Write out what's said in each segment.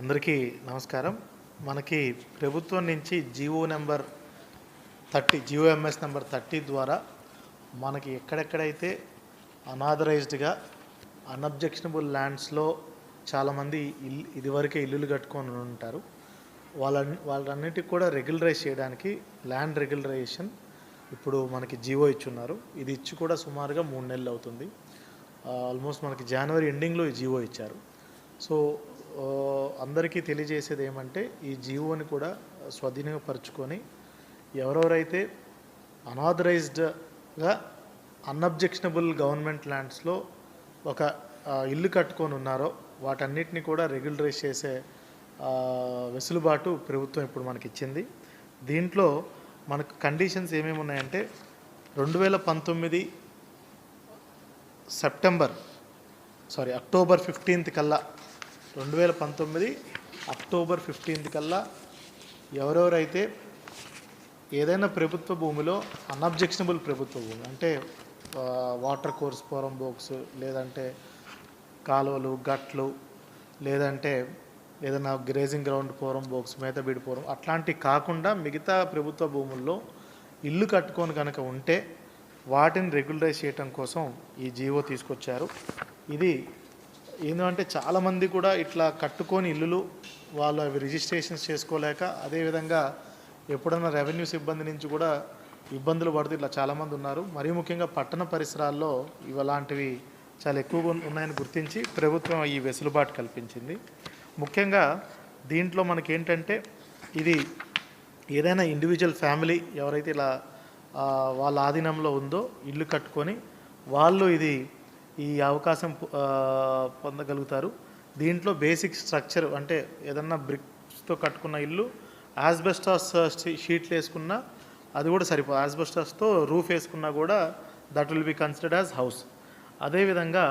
అందరికీ నమస్కారం. మనకి ప్రభుత్వం నుంచి GO number thirty GO MS number thirty ద్వారా మనకి ఎక్కడెక్కడైతే అనాథరైజ్డ్గా అన్అబ్జెక్షనబుల్ ల్యాండ్స్లో చాలామంది ఇల్లు ఇదివరకే ఇల్లులు కట్టుకొని ఉంటారు. వాళ్ళ వాళ్ళన్నిటికి కూడా రెగ్యులరైజ్ చేయడానికి ల్యాండ్ రెగ్యులరైజేషన్ ఇప్పుడు మనకి జియో ఇచ్చున్నారు. ఇది ఇచ్చి కూడా సుమారుగా మూడు నెలలు అవుతుంది. ఆల్మోస్ట్ మనకి జనవరి ఎండింగ్లో ఈ జియో ఇచ్చారు. సో అందరికీ తెలియజేసేది ఏమంటే ఈ జీవోని కూడా స్వాధీనపరచుకొని ఎవరెవరైతే అనాథరైజ్డ్గా అన్అబ్జెక్షనబుల్ గవర్నమెంట్ ల్యాండ్స్లో ఒక ఇల్లు కట్టుకొని ఉన్నారో వాటన్నిటిని కూడా రెగ్యులరైజ్ చేసే వెసులుబాటు ప్రభుత్వం ఇప్పుడు మనకి ఇచ్చింది దీంట్లో మనకు కండిషన్స్ ఏమేమి ఉన్నాయంటే రెండు వేల పంతొమ్మిది సెప్టెంబర్ సారీ అక్టోబర్ ఫిఫ్టీన్త్ కల్లా రెండు వేల పంతొమ్మిది అక్టోబర్ ఫిఫ్టీన్త్ కల్లా ఎవరెవరైతే ఏదైనా ప్రభుత్వ భూమిలో అన్అబ్జెక్షనబుల్ ప్రభుత్వ భూమి అంటే వాటర్ కోర్స్ పోరం బోక్స్ లేదంటే కాలువలు గట్లు లేదంటే ఏదైనా గ్రేజింగ్ గ్రౌండ్ పోరం బోక్స్ మేతబీడి పోరం అట్లాంటివి కాకుండా మిగతా ప్రభుత్వ భూముల్లో ఇల్లు కట్టుకొని కనుక ఉంటే వాటిని రెగ్యులరైజ్ చేయటం కోసం ఈ జీవో తీసుకొచ్చారు. ఇది ఏంటంటే చాలామంది కూడా ఇట్లా కట్టుకొని ఇల్లులు వాళ్ళు అవి రిజిస్ట్రేషన్స్ చేసుకోలేక అదేవిధంగా ఎప్పుడైనా రెవెన్యూ సిబ్బంది నుంచి కూడా ఇబ్బందులు పడుతూ ఇట్లా చాలామంది ఉన్నారు. మరీ ముఖ్యంగా పట్టణ పరిసరాల్లో ఇవలాంటివి చాలా ఎక్కువగా ఉన్నాయని గుర్తించి ప్రభుత్వం ఈ వెసులుబాటు కల్పించింది. ముఖ్యంగా దీంట్లో మనకి ఏంటంటే ఇది ఏదైనా ఇండివిజువల్ ఫ్యామిలీ ఎవరైతే ఇలా వాళ్ళ ఆధీనంలో ఉందో ఇల్లు కట్టుకొని వాళ్ళు ఇది ఈ అవకాశం పొందగలుగుతారు. దీంట్లో బేసిక్ స్ట్రక్చర్ అంటే ఏదన్నా బ్రిక్స్తో కట్టుకున్న ఇల్లు యాస్బెస్టాస్ షీట్లు వేసుకున్నా అది కూడా సరిపో యాస్బెస్టాస్తో రూఫ్ వేసుకున్నా కూడా that will be considered as house అదేవిధంగా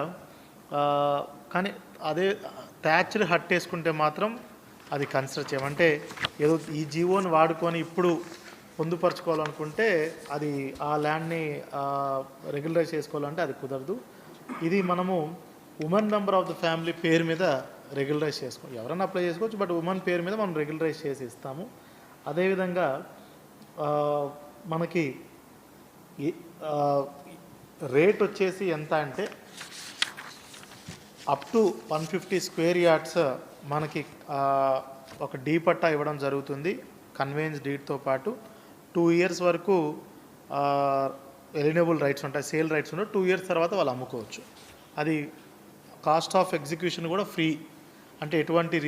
కానీ అదే థ్యాచ్డ్ హట్ వేసుకుంటే మాత్రం అది కన్సిడర్ చేయమంటే ఏదో ఈ జీవోని వాడుకొని ఇప్పుడు పొందుపరచుకోవాలనుకుంటే అది ఆ ల్యాండ్ని రెగ్యులరైజ్ చేసుకోవాలంటే అది కుదరదు. ఇది మనము women member of the family పేరు మీద రెగ్యులరైజ్ చేసుకో ఎవరైనా అప్లై చేసుకోవచ్చు బట్ ఉమెన్ పేరు మీద మనం రెగ్యులరైజ్ చేసి ఇస్తాము. అదేవిధంగా మనకి రేట్ వచ్చేసి ఎంత అంటే up to one fifty square yards మనకి ఒక డీ పట్టా ఇవ్వడం జరుగుతుంది. కన్వెన్స్ డీడ్తో పాటు టూ ఇయర్స్ వరకు ఎలినబుల్ రైట్స్ ఉంటాయి సేల్ రైట్స్ ఉంటాయి టూ ఇయర్స్ తర్వాత వాళ్ళు అమ్ముకోవచ్చు. అది కాస్ట్ ఆఫ్ ఎగ్జిక్యూషన్ కూడా ఫ్రీ అంటే ఎటువంటి